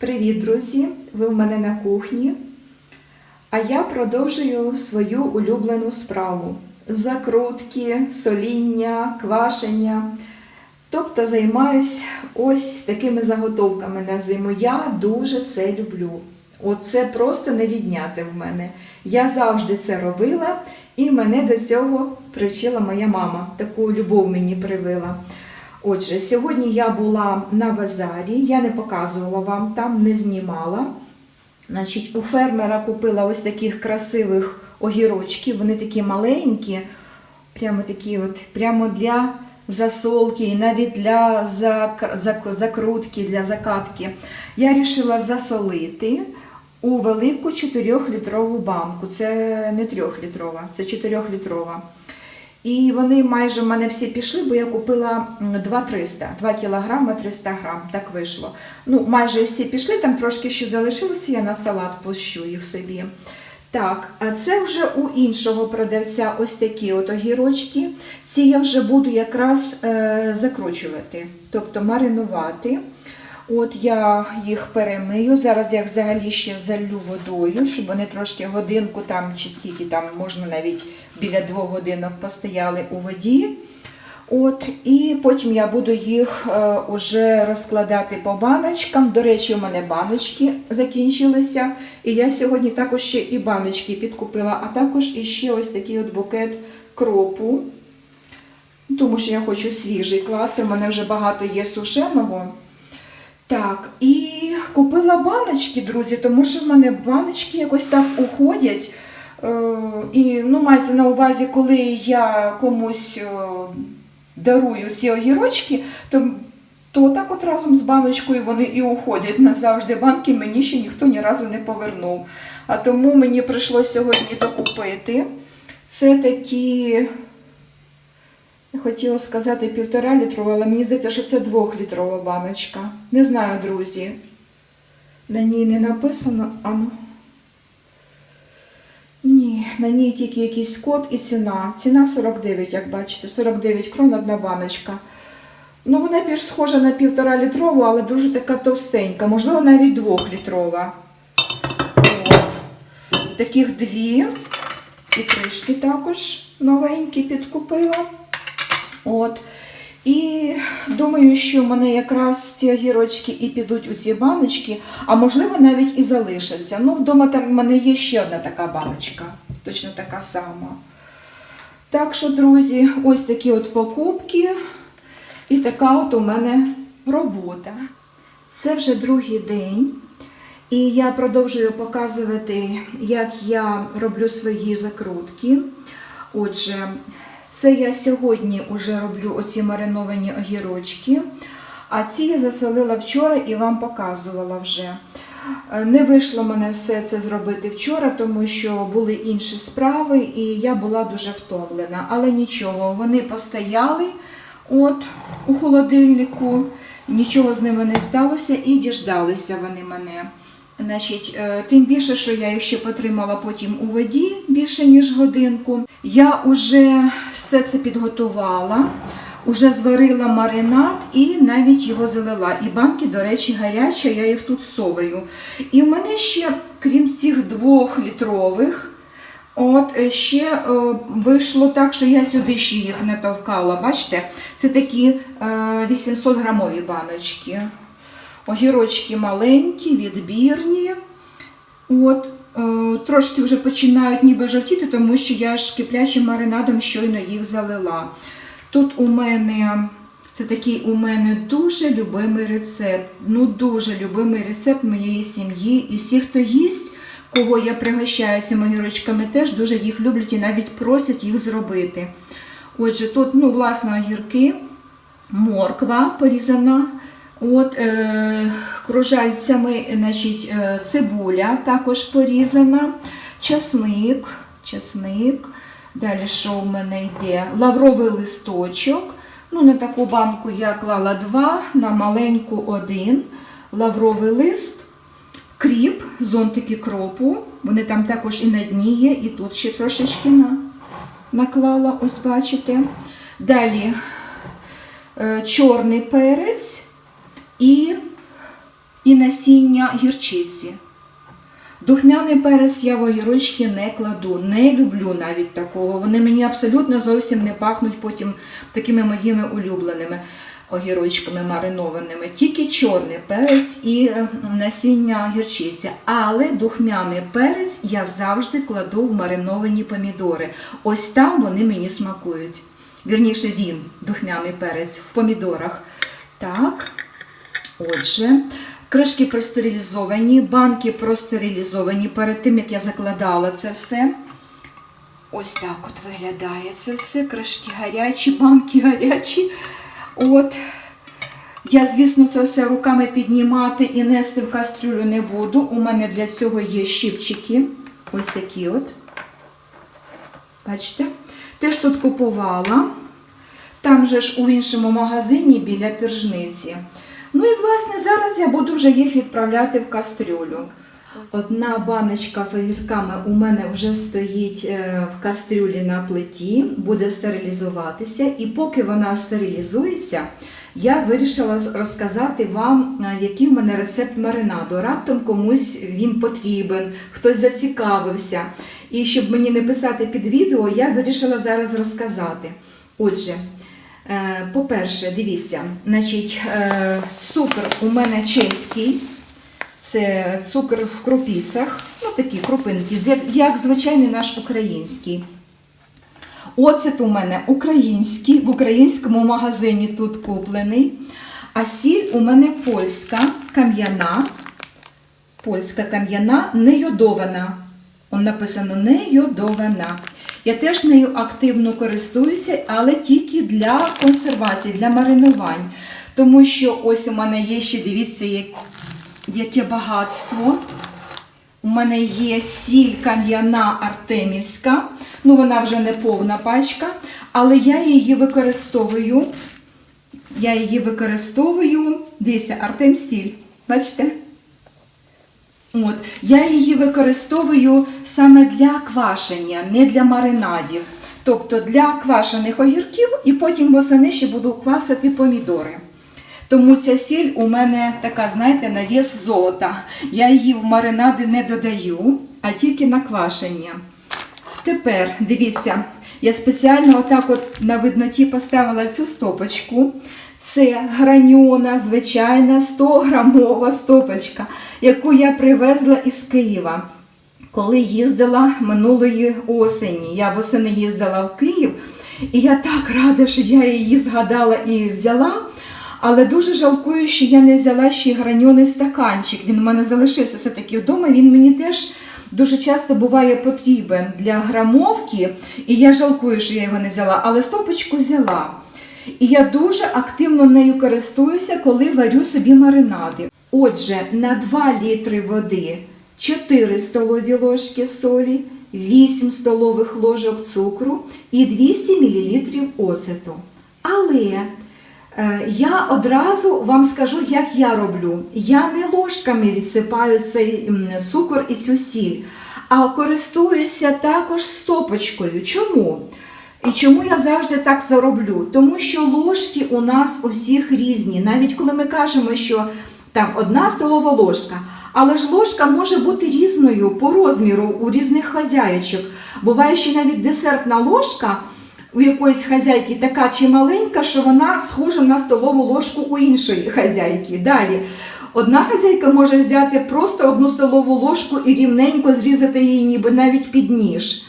Привіт, друзі! Ви в мене на кухні. А я продовжую свою улюблену справу: закрутки, соління, квашення. Тобто займаюсь ось такими заготовками на зиму. Я дуже це люблю. От це просто не відняти в мене. Я завжди це робила, і мене до цього привчила моя мама. Таку любов мені привила. Отже, сьогодні я була на базарі, я не показувала вам там, не знімала. Значить, у фермера купила ось таких красивих огірочків, вони такі маленькі, прямо такі от, прямо для засолки і навіть для зак- зак- закрутки, для закатки. Я вирішила засолити у велику 4-літрову банку. Це не 3-літрова, це 4-літрова. І вони майже в мене всі пішли, бо я купила 2-300, 2 кілограми 300 грам, так вийшло. Ну, майже всі пішли, там трошки ще залишилося, я на салат пущу їх собі. Так, а це вже у іншого продавця ось такі от огірочки. Ці я вже буду якраз е, закручувати, тобто маринувати. От я їх перемию. Зараз я взагалі ще залю водою, щоб вони трошки годинку там чи скільки там можна навіть біля двох годинок постояли у воді. От, і потім я буду їх е, уже розкладати по баночкам. До речі, у мене баночки закінчилися. І я сьогодні також ще і баночки підкупила, а також іще ось такий от букет кропу. Тому що я хочу свіжий класти, у мене вже багато є сушеного. Так, і купила баночки, друзі, тому що в мене баночки якось так уходять. Е, і ну, мається на увазі, коли я комусь е, дарую ці огірочки, то, то так от разом з баночкою вони і уходять назавжди. Банки мені ще ніхто ні разу не повернув. А тому мені прийшлося сьогодні докупити. Це такі, я хотіла сказати півтора літрова, але мені здається, що це двохлітрова баночка. Не знаю, друзі. На ній не написано. А ну. Ні, на ній тільки якийсь код і ціна. Ціна 49, як бачите, 49 крон одна баночка. Ну, вона більш схожа на півтора літрову, але дуже така товстенька, можливо, навіть двохлітрова. Таких дві. І кришки також новенькі підкупила. От. І думаю, що в мене якраз ці огірочки і підуть у ці баночки, а можливо навіть і залишаться. Ну, вдома там в мене є ще одна така баночка, точно така сама. Так що, друзі, ось такі от покупки і така от у мене робота. Це вже другий день. І я продовжую показувати, як я роблю свої закрутки. Отже, це я сьогодні вже роблю оці мариновані огірочки, а ці я засолила вчора і вам показувала вже. Е, Не вийшло мене все це зробити вчора, тому що були інші справи, і я була дуже втомлена. Але нічого, вони постояли от, у холодильнику, нічого з ними не сталося і діждалися вони мене. Значить, е, тим більше, що я їх ще потримала потім у воді більше ніж годинку. Я вже все це підготувала, вже зварила маринад і навіть його залила. І банки, до речі, гарячі, я їх тут соваю. І в мене ще, крім цих двох літрових, от е, ще е, вийшло так, що я сюди ще їх не товкала. Бачите, це такі е, 800 грамові баночки. Огірочки маленькі, відбірні. От, трошки вже починають ніби жовтіти, тому що я ж киплячим маринадом щойно їх залила. Тут у мене, це такий у мене дуже любимий рецепт. Ну, дуже любимий рецепт моєї сім'ї. І всі, хто їсть, кого я пригощаю цими огірочками, теж дуже їх люблять і навіть просять їх зробити. Отже, тут, ну, власне, огірки, морква порізана. От, е, кружальцями значить, е, цибуля також порізана, часник, часник. Далі що в мене йде? Лавровий листочок. Ну, на таку банку я клала два, на маленьку один. Лавровий лист, кріп, зонтики кропу. Вони там також і на дні є, і тут ще трошечки на, наклала, ось бачите. Далі е, чорний перець і і насіння гірчиці. Духмяний перець я в огірочки не кладу, не люблю навіть такого. Вони мені абсолютно зовсім не пахнуть потім такими моїми улюбленими огірочками маринованими. Тільки чорний перець і е, насіння гірчиці. Але духмяний перець я завжди кладу в мариновані помідори. Ось там вони мені смакують. Вірніше він, духмяний перець, в помідорах. Так. Отже, кришки простерилізовані, банки простерилізовані перед тим, як я закладала це все. Ось так от виглядає це все. Кришки гарячі, банки гарячі. От. Я, звісно, це все руками піднімати і нести в кастрюлю не буду. У мене для цього є щипчики. Ось такі от. Бачите? Теж тут купувала. Там же ж у іншому магазині біля тержниці. Ну і власне зараз я буду вже їх відправляти в кастрюлю. Одна баночка з огірками у мене вже стоїть е, в кастрюлі на плиті, буде стерилізуватися. І поки вона стерилізується, я вирішила розказати вам, е, який в мене рецепт маринаду. Раптом комусь він потрібен, хтось зацікавився. І щоб мені не писати під відео, я вирішила зараз розказати. Отже, по-перше, дивіться, значить, е, цукор у мене чеський. Це цукор в крупицях, ну такі крупинки, як звичайний наш український. Оцет у мене український, в українському магазині тут куплений. А сіль у мене польська кам'яна. Польська кам'яна не йодована. Он написано не йодована. Я теж нею активно користуюся, але тільки для консервації, для маринувань. Тому що ось у мене є ще, дивіться, яке багатство. У мене є сіль кам'яна артемівська. Ну, вона вже не повна пачка, але я її використовую. Я її використовую. Дивіться, Артем сіль. Бачите? От, я її використовую саме для квашення, не для маринадів. Тобто для квашених огірків і потім восени ще буду квасити помідори. Тому ця сіль у мене така, знаєте, на вес золота. Я її в маринади не додаю, а тільки на квашення. Тепер, дивіться, я спеціально отак от на видноті поставила цю стопочку. Це граньона, звичайна 100-грамова стопочка, яку я привезла із Києва. Коли їздила минулої осені, я восени їздила в Київ, і я так рада, що я її згадала і взяла. Але дуже жалкую, що я не взяла ще граньоний стаканчик. Він у мене залишився все-таки вдома. Він мені теж дуже часто буває потрібен для грамовки. І я жалкую, що я його не взяла, але стопочку взяла. І я дуже активно нею користуюся, коли варю собі маринади. Отже, на 2 літри води 4 столові ложки солі, 8 столових ложок цукру і 200 мл оцету. Але Е, Я одразу вам скажу, як я роблю. Я не ложками відсипаю цей цукор і цю сіль, а користуюся також стопочкою. Чому? І чому я завжди так зароблю? Тому що ложки у нас у всіх різні. Навіть коли ми кажемо, що там одна столова ложка, але ж ложка може бути різною по розміру у різних хазяючок. Буває, що навіть десертна ложка у якоїсь хазяйки така чи маленька, що вона схожа на столову ложку у іншої хазяйки. Далі. Одна хазяйка може взяти просто одну столову ложку і рівненько зрізати її, ніби навіть під ніж.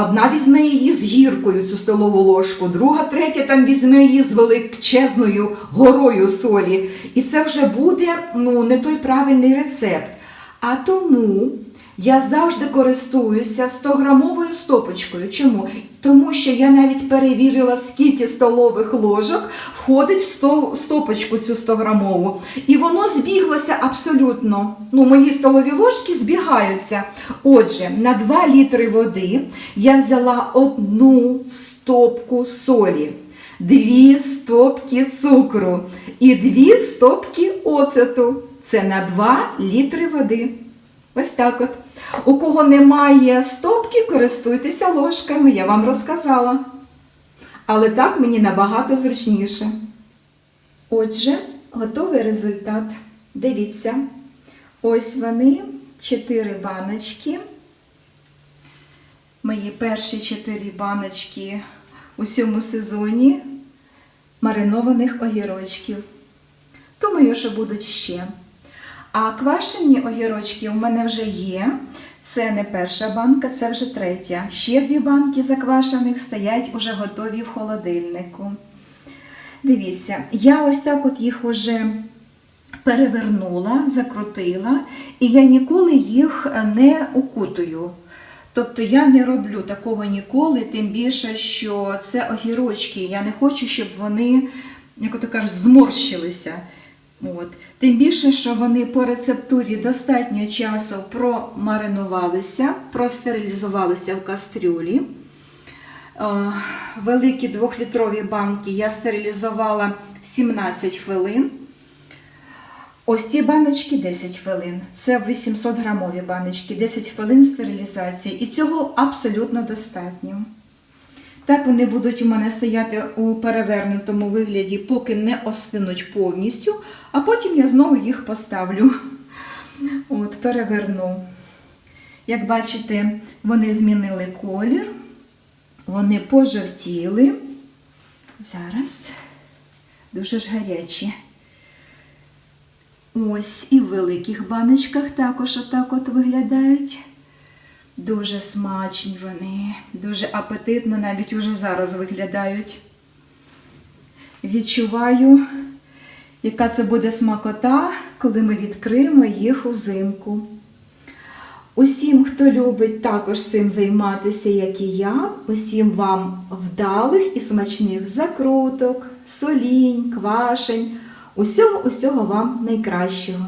Одна візьме її з гіркою, цю столову ложку, друга, третя там візьме її з величезною горою солі. І це вже буде ну, не той правильний рецепт. А тому я завжди користуюся 100-грамовою стопочкою. Чому? Тому що я навіть перевірила, скільки столових ложок входить в стопочку цю 100-грамову. І воно збіглося абсолютно. Ну, мої столові ложки збігаються. Отже, на 2 літри води я взяла одну стопку солі, дві стопки цукру і дві стопки оцету. Це на 2 літри води. Ось так от. У кого немає стопки, користуйтеся ложками, я вам розказала. Але так мені набагато зручніше. Отже, готовий результат. Дивіться, Ось вони, чотири баночки. Мої перші чотири баночки у цьому сезоні маринованих огірочків. Думаю, що будуть ще. А квашені огірочки у мене вже є. Це не перша банка, це вже третя. Ще дві банки заквашених стоять уже готові в холодильнику. Дивіться, я ось так от їх уже перевернула, закрутила, і я ніколи їх не укутую. Тобто я не роблю такого ніколи, тим більше, що це огірочки. Я не хочу, щоб вони, як то кажуть, зморщилися. От. Тим більше, що вони по рецептурі достатньо часу промаринувалися, простерилізувалися в кастрюлі. Е, Великі двохлітрові банки я стерилізувала 17 хвилин. Ось ці баночки 10 хвилин. Це 800 грамові баночки, 10 хвилин стерилізації. І цього абсолютно достатньо. Так вони будуть у мене стояти у перевернутому вигляді, поки не остинуть повністю, а потім я знову їх поставлю. От, переверну. Як бачите, вони змінили колір, вони пожовтіли. Зараз дуже ж гарячі. Ось і в великих баночках також отак от виглядають. Дуже смачні вони, дуже апетитно навіть уже зараз виглядають. Відчуваю, яка це буде смакота, коли ми відкриємо їх узимку. Усім, хто любить також цим займатися, як і я, усім вам вдалих і смачних закруток, солінь, квашень, усього-усього вам найкращого.